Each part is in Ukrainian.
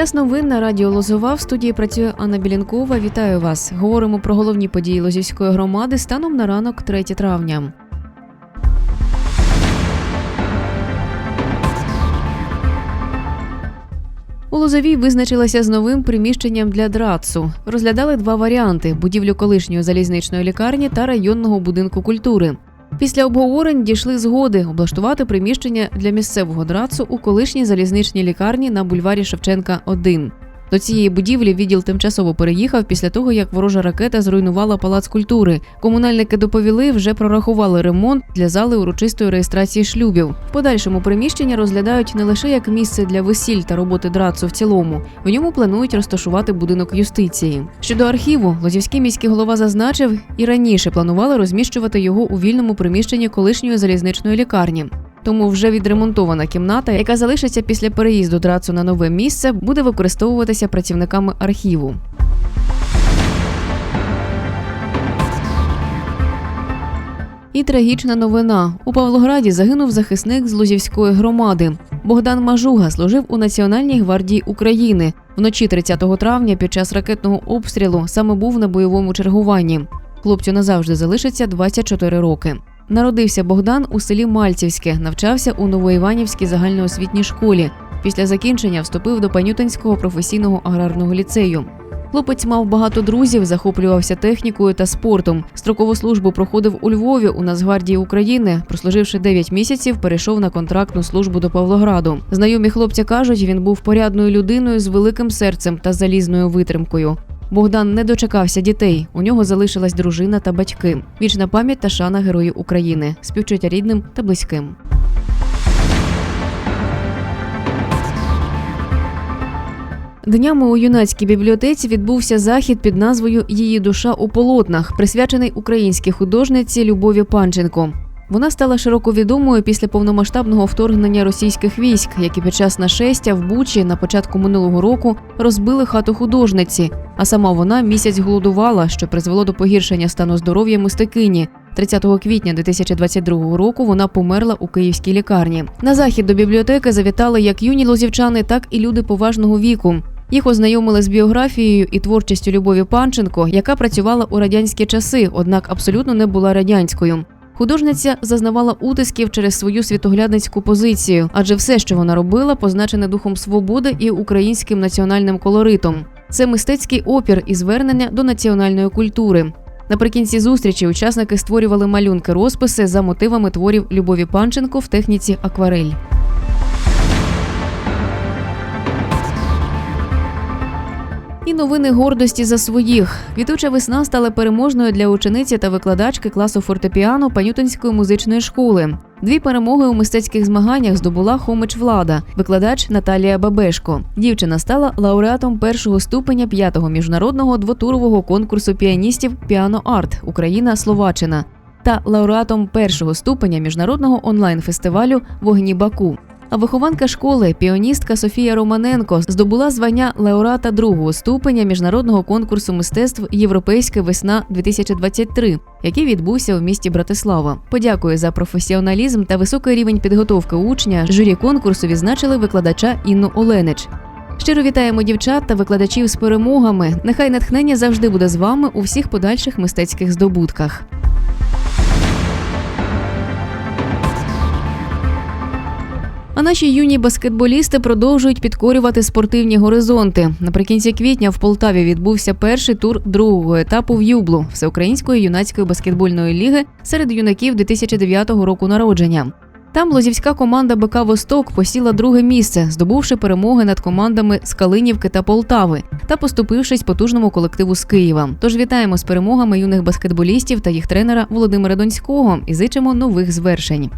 Час новин на радіо Лозова в студії працює Анна Білінкова. Вітаю вас. Говоримо про головні події Лозівської громади станом на ранок 3 травня. У Лозовій визначилася з новим приміщенням для драцу. Розглядали два варіанти: будівлю колишньої залізничної лікарні та районного будинку культури. Після обговорень дійшли згоди облаштувати приміщення для місцевого драцу у колишній залізничній лікарні на бульварі Шевченка 1. До цієї будівлі відділ тимчасово переїхав після того, як ворожа ракета зруйнувала палац культури. Комунальники доповіли, вже прорахували ремонт для зали урочистої реєстрації шлюбів. В подальшому приміщення розглядають не лише як місце для весіль та роботи драцу в цілому. В ньому планують розташувати будинок юстиції. Щодо архіву, Лозівський міський голова зазначив, і раніше планували розміщувати його у вільному приміщенні колишньої залізничної лікарні. Тому вже відремонтована кімната, яка залишиться після переїзду драцу на нове місце, буде використовуватися працівниками архіву. І трагічна новина у Павлограді загинув захисник з Лузівської громади. Богдан Мажуга служив у Національній гвардії України. Вночі 30 травня під час ракетного обстрілу саме був на бойовому чергуванні. Хлопцю назавжди залишиться 24 роки. Народився Богдан у селі Мальцівське, навчався у Новоіванівській загальноосвітній школі. Після закінчення вступив до Панютинського професійного аграрного ліцею. Хлопець мав багато друзів, захоплювався технікою та спортом. Строкову службу проходив у Львові у Нацгвардії України. Прослуживши 9 місяців, перейшов на контрактну службу до Павлограду. Знайомі хлопця кажуть, він був порядною людиною з великим серцем та залізною витримкою. Богдан не дочекався дітей. У нього залишилась дружина та батьки. Вічна пам'ять та шана героїв України, співчуття рідним та близьким. Днями у юнацькій бібліотеці відбувся захід під назвою Її душа у полотнах, присвячений українській художниці Любові Панченко. Вона стала широко відомою після повномасштабного вторгнення російських військ, які під час нашестя в Бучі на початку минулого року розбили хату художниці. А сама вона місяць голодувала, що призвело до погіршення стану здоров'я мистикині. 30 квітня 2022 року вона померла у київській лікарні. На захід до бібліотеки завітали як юні лозівчани, так і люди поважного віку. Їх ознайомили з біографією і творчістю Любові Панченко, яка працювала у радянські часи, однак абсолютно не була радянською. Художниця зазнавала утисків через свою світоглядницьку позицію, адже все, що вона робила, позначене духом свободи і українським національним колоритом. Це мистецький опір і звернення до національної культури. Наприкінці зустрічі учасники створювали малюнки розписи за мотивами творів Любові Панченко в техніці акварель. І новини гордості за своїх. Квітуча весна стала переможною для учениці та викладачки класу фортепіано Панютинської музичної школи. Дві перемоги у мистецьких змаганнях здобула Хомич Влада, викладач Наталія Бабешко. Дівчина стала лауреатом першого ступеня п'ятого міжнародного двотурового конкурсу піаністів Піано Арт Україна Словаччина та лауреатом першого ступеня міжнародного онлайн-фестивалю Вогні Баку. А вихованка школи, піаністка Софія Романенко, здобула звання лауреата другого ступеня міжнародного конкурсу мистецтв Європейська весна 2023 який відбувся у місті Братислава. Подякую за професіоналізм та високий рівень підготовки учня. Журі конкурсу відзначили викладача Інну Оленич. Щиро вітаємо дівчат та викладачів з перемогами. Нехай натхнення завжди буде з вами у всіх подальших мистецьких здобутках. А наші юні баскетболісти продовжують підкорювати спортивні горизонти. Наприкінці квітня в Полтаві відбувся перший тур другого етапу в Юблу Всеукраїнської юнацької баскетбольної ліги серед юнаків 2009 року народження. Там лозівська команда БК Восток посіла друге місце, здобувши перемоги над командами з Калинівки та Полтави та поступившись потужному колективу з Києва. Тож вітаємо з перемогами юних баскетболістів та їх тренера Володимира Донського і зичимо нових звершень.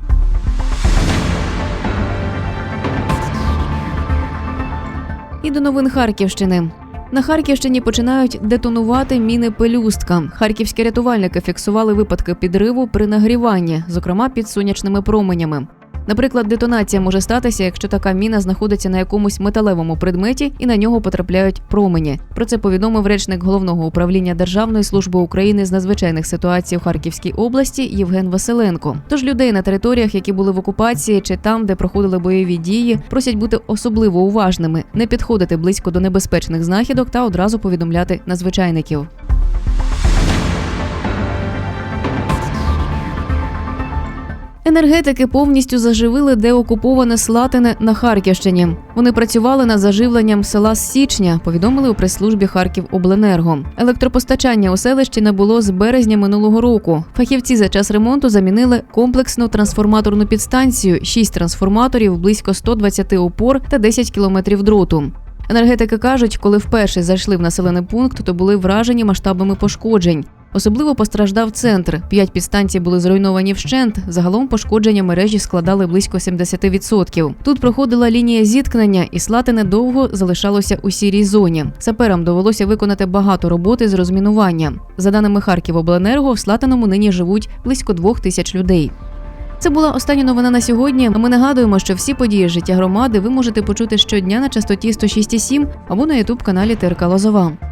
І до новин Харківщини. На Харківщині починають детонувати міни пелюстка. Харківські рятувальники фіксували випадки підриву при нагріванні, зокрема під сонячними променями. Наприклад, детонація може статися, якщо така міна знаходиться на якомусь металевому предметі і на нього потрапляють промені. Про це повідомив речник головного управління Державної служби України з надзвичайних ситуацій у Харківській області Євген Василенко. Тож людей на територіях, які були в окупації чи там, де проходили бойові дії, просять бути особливо уважними, не підходити близько до небезпечних знахідок та одразу повідомляти надзвичайників. Енергетики повністю заживили деокуповане Слатине на Харківщині. Вони працювали над заживленням села з січня, повідомили у прес-службі Харківобленерго. Електропостачання у селищі не було з березня минулого року. Фахівці за час ремонту замінили комплексну трансформаторну підстанцію, 6 трансформаторів, близько 120 опор та 10 кілометрів дроту. Енергетики кажуть, коли вперше зайшли в населений пункт, то були вражені масштабами пошкоджень. Особливо постраждав центр. П'ять підстанцій були зруйновані вщент. Загалом пошкодження мережі складали близько 70%. Тут проходила лінія зіткнення, і Слатине довго залишалося у сірій зоні. Саперам довелося виконати багато роботи з розмінування. За даними Харківобленерго, в Слатиному нині живуть близько двох тисяч людей. Це була остання новина на сьогодні. Ми нагадуємо, що всі події життя громади ви можете почути щодня на частоті 106,7 або на ютуб каналі ТРК Лозова.